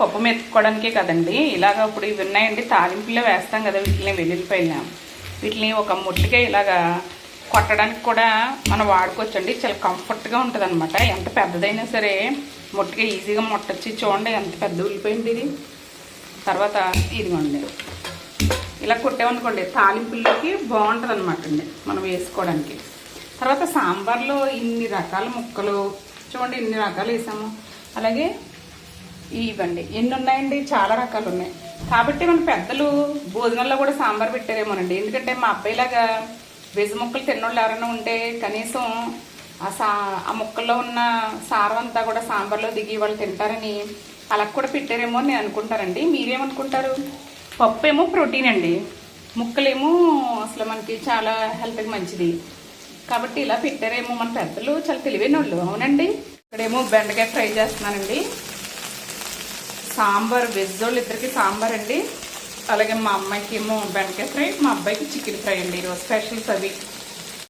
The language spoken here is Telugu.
పప్పు మెత్తుకోవడానికే కదండి. ఇలాగ ఇప్పుడు ఇవి ఉన్నాయండి. తాలింపులో వేస్తాం కదా వీటిని వెల్లుల్లిపాయలు వీటిని ఒక ముట్టిగా ఇలాగా కొట్టడానికి కూడా మనం వాడుకోవచ్చండి. చాలా కంఫర్ట్గా ఉంటుంది అనమాట ఎంత పెద్దదైనా సరే ముట్టిగా ఈజీగా ముట్టొచ్చి. చూడండి ఎంత పెద్ద ఉల్లిపోయింది ఇది. తర్వాత ఇదిగోండి. ఇలా కొట్టామనుకోండి తాలింపుల్లోకి బాగుంటుంది అనమాట అండి మనం వేసుకోవడానికి. తర్వాత సాంబార్లో ఇన్ని రకాల ముక్కలు. చూడండి ఇన్ని రకాలు వేసాము. అలాగే ఇవ్వండి. ఎన్ని ఉన్నాయండి చాలా రకాలు ఉన్నాయి కాబట్టి మన పెద్దలు భోజనంలో కూడా సాంబార్ పెట్టారేమోనండి. ఎందుకంటే మా అబ్బాయిలాగా వెజ్ ముక్కలు తిన్నోళ్ళు ఎవరైనా ఉంటే కనీసం ఆ సా ఆ ముక్కల్లో ఉన్న సారం అంతా కూడా సాంబార్లో దిగి వాళ్ళు తింటారని అలా కూడా పెట్టారేమో అని నేను అనుకుంటారండి. మీరేమనుకుంటారు? పప్పు ఏమో ప్రోటీన్ అండి. ముక్కలేమో అసలు మనకి చాలా హెల్త్కి మంచిది. కాబట్టి ఇలా పెట్టారేమో మన పెద్దలు చాలా తెలివైన వాళ్ళు అవునండి? ఇక్కడేమో బెండకాయ ఫ్రై చేస్తున్నానండి సాంబార్ వెజ్ వాళ్ళు ఇద్దరికి సాంబార్ అండి. అలాగే మా అమ్మాయికి ఏమో బెండకాయ ఫ్రై మా అబ్బాయికి చికెన్ ఫ్రై అండి. ఈరోజు స్పెషల్స్ అవి.